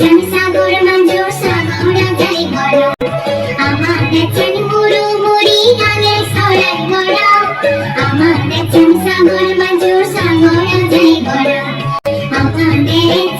চান সাগর মঞ্জুর সাগরা যাই বড়। আমাদের চান মুরু মুড়ি, গানে সরাই বড়। সাগর যাই বড়। আমাদের চান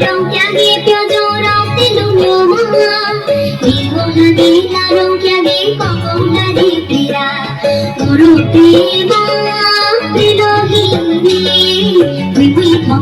đồng cha ghi pyo do rong tin lu nyo ma ni ho na di na rong kya di ko ko na di pira guru te ba te lo lo hi ni wi wi ma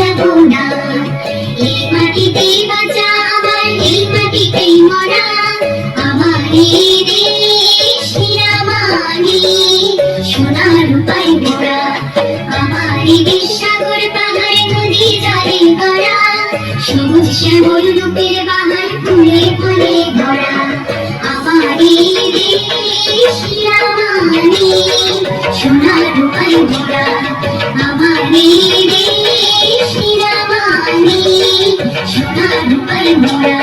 যাব না এই মাটিতে বাঁচা আমার এই মাটিতেই মরা আমার এই দেশ নিরামানি সোনার উপায় মোরা আমার এই দেশ সাগর পাহাড় নদী জলে ভরা সবুজ শ্যামল রূপের বাহার ফুলে ফলে ভরা আমার এই দেশ নিরামানি সোনার উপায় মোরা আমার এই அன்பளியா